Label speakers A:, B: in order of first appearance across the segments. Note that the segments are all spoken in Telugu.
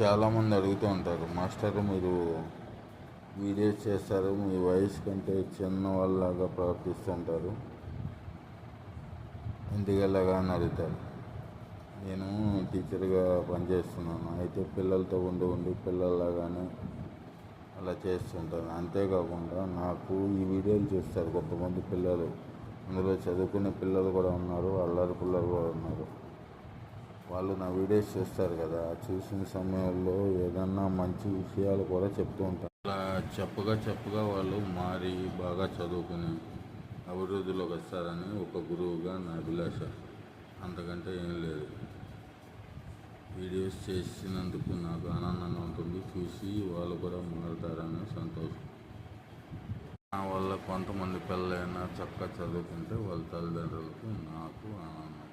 A: చాలామంది అడుగుతూ ఉంటారు మాస్టర్ మీరు వీడియోస్ చేస్తారు మీ వయసు కంటే చిన్న వాళ్ళలాగా ప్రవర్తిస్తుంటారు. ఎందుకెళ్ళగా అని అడుగుతారు. నేను టీచర్గా పనిచేస్తున్నాను. అయితే పిల్లలతో ఉండి ఉండి పిల్లల్లాగానే అలా చేస్తుంటాను. అంతేకాకుండా నాకు ఈ వీడియోలు చూస్తారు కొంతమంది పిల్లలు. అందులో చదువుకునే పిల్లలు కూడా ఉన్నారు అల్లరి పిల్లలు కూడా ఉన్నారు. వాళ్ళు నా వీడియోస్ చేస్తారు కదా చూసిన సమయంలో ఏదన్నా మంచి విషయాలు కూడా చెప్తూ ఉంటారు. అలా చెప్పగా చెప్పగా వాళ్ళు మారి బాగా చదువుకుని అభివృద్ధిలోకి వస్తారని ఒక గురువుగా నా అభిలాష. అంతకంటే ఏం లేదు. వీడియోస్ చేసినందుకు నాకు ఆనందంగా ఉంటుంది. చూసి వాళ్ళు కూడా మారుతారని సంతోషం. నా వల్ల కొంతమంది పిల్లలైనా చక్కగా చదువుకుంటే వాళ్ళ తల్లిదండ్రులకు నాకు ఆనందం.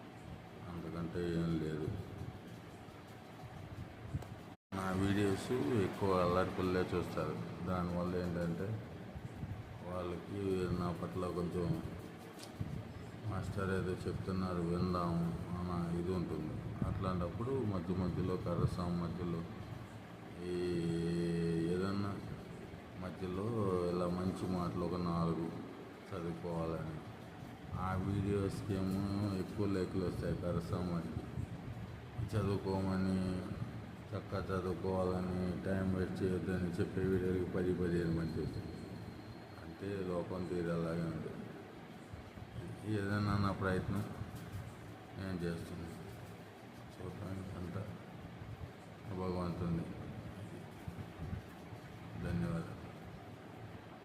A: అంతకంటే ఏం లేదు నా వీడియోస్ ఎక్కువ అల్లరి పిల్లలే చూస్తారు. దానివల్ల ఏంటంటే వాళ్ళకి నా పట్ల కొంచెం మాస్టర్ ఏదో చెప్తున్నారు విందాం అన్న ఇది ఉంటుంది. అట్లాంటప్పుడు మధ్య మధ్యలో కరసాం మధ్యలో ఈ ఏదన్నా మధ్యలో ఇలా మంచి మాటలు ఒక నాలుగు చదువుకోవాలని ఆ వీడియోస్కి ఏమో ఎక్కువ లేఖలు వస్తాయి కరసామని చదువుకోమని చక్కగా చదువుకోవాలని టైం వేస్ట్ చేయొద్దని చెప్పే వీడియోకి పది పదిహేను మంది వస్తాయి అంటే లోపం తీరేలాగే ఉంటుంది ఏదైనా నా ప్రయత్నం నేను చేస్తున్నాను. చూడటానికి అంతా.